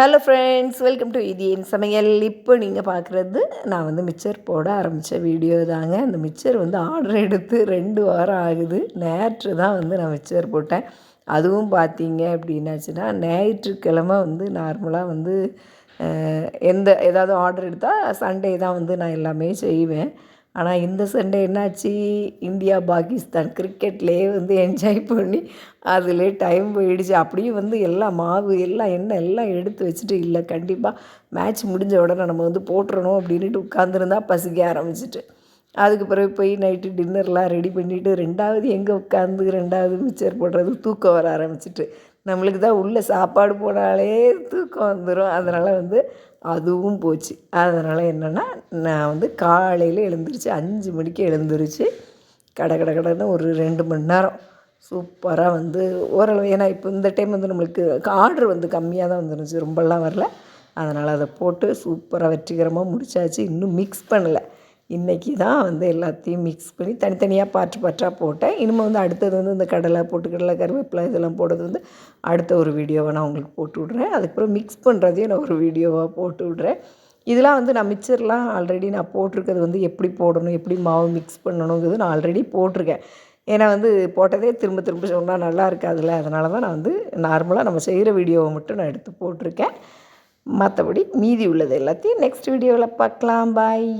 Hello friends welcome to இது என் சமையல் இப்போ நீங்கள் பார்க்குறது நான் வந்து மிச்சர் போட ஆரம்பித்த வீடியோ தாங்க. அந்த மிச்சர் வந்து ஆர்டர் எடுத்து ரெண்டு வாரம் ஆகுது. நேற்று தான் வந்து நான் மிச்சர் போட்டேன். அதுவும் பார்த்தீங்க அப்படின்னாச்சுன்னா ஞாயிற்றுக்கிழமை வந்து நார்மலாக வந்து எந்த ஏதாவது ஆர்டர் எடுத்தால் சண்டே தான் வந்து நான் எல்லாமே செய்வேன். ஆனால் இந்த சண்டே என்னாச்சு? இந்தியா பாகிஸ்தான் கிரிக்கெட்லேயே வந்து என்ஜாய் பண்ணி அதிலே டைம் போயிடுச்சு. அப்படியும் வந்து எல்லாம் மாவு எல்லாம் எண்ணெய் எல்லாம் எடுத்து வச்சுட்டு இல்லை கண்டிப்பாக மேட்ச் முடிஞ்ச உடனே நம்ம வந்து போட்டுறணும் அப்படின்ட்டு உட்காந்துருந்தா பசிக்க ஆரம்பிச்சிட்டு. அதுக்கு பிறகு போய் நைட்டு டின்னர்லாம் ரெடி பண்ணிவிட்டு ரெண்டாவது எங்கே உட்காந்து ரெண்டாவது மிச்சர் போடுறது தூக்கம் வர ஆரம்பிச்சிட்டு. நம்மளுக்கு தான் உள்ளே சாப்பாடு போனாலே தூக்கம் வந்துடும் அதனால் வந்து அதுவும் போச்சு. அதனால் என்னென்னா நான் வந்து காலையில் எழுந்திரிச்சு அஞ்சு மணிக்கு எழுந்திரிச்சு கட கட கடைன்னு ஒரு ரெண்டு மணி நேரம் சூப்பராக வந்து ஓரளவு ஏன்னா இப்போ இந்த டைம் வந்து நம்மளுக்கு ஆர்டர் வந்து கம்மியாக தான் வந்துருந்துச்சு ரொம்பலாம் வரல. அதனால் அதை போட்டு சூப்பராக வெற்றிகரமாக முடிச்சாச்சு. இன்னும் மிக்ஸ் பண்ணலை. இன்றைக்கி தான் வந்து எல்லாத்தையும் மிக்ஸ் பண்ணி தனித்தனியாக பாற்று பாற்றாக போட்டேன். இனிமேல் வந்து அடுத்தது வந்து இந்த கடலை பொட்டுக்கடலை கருவேப்பிலை இதெல்லாம் போடுறது வந்து அடுத்த ஒரு வீடியோவை நான் உங்களுக்கு போட்டு விட்றேன். அதுக்கப்புறம் மிக்ஸ் பண்ணுறதையும் நான் ஒரு வீடியோவாக போட்டு விட்றேன். இதெல்லாம் வந்து நான் மிக்சர்லாம் ஆல்ரெடி நான் போட்டிருக்கிறது வந்து எப்படி போடணும் எப்படி மாவு மிக்ஸ் பண்ணணுங்கிறது நான் ஆல்ரெடி போட்டிருக்கேன். ஏன்னா வந்து போட்டதே திரும்ப திரும்ப சொன்னால் நல்லா இருக்காதுல்ல. அதனால தான் நான் வந்து நார்மலாக நம்ம செய்கிற வீடியோவை மட்டும் நான் எடுத்து போட்டிருக்கேன். மற்றபடி மீதி உள்ளது எல்லாத்தையும் நெக்ஸ்ட் வீடியோவில் பார்க்கலாம். பாய்